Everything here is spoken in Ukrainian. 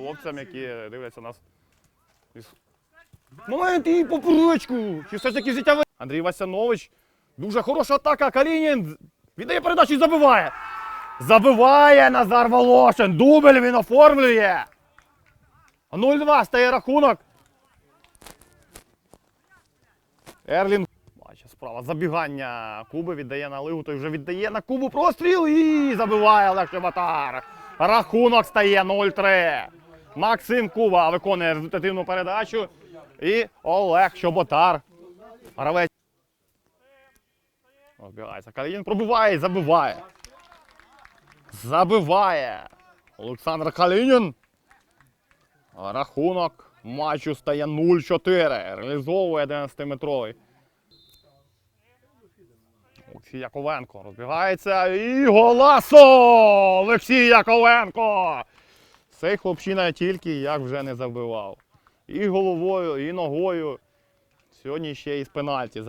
хлопцям, які дивляться нас. Момент і поперечку! Чи все ж таки життєвий? Андрій Васянович. Дуже хороша атака. Калінін віддає передачу і забиває. Забиває Назар Волошин. Дубль він оформлює. 0-2 стає рахунок. Ерлін. Бачить, справа. Забігання. Куби віддає на Лигу, той вже віддає на Кубу простріл і забиває Олег Чеботар. Рахунок стає 0-3. Максим Куба виконує результативну передачу. І Олег Чоботар. Гравець. Розбігається. Калінін пробиває і забиває. Забиває. Олександр Калінін. Рахунок матчу стає 0-4. Реалізовує 11-метровий. Олексій Яковенко розбігається і голасо! Олексій Яковенко! Цей хлопчина тільки як вже не забивав. І головою, і ногою. Сьогодні ще і з пенальті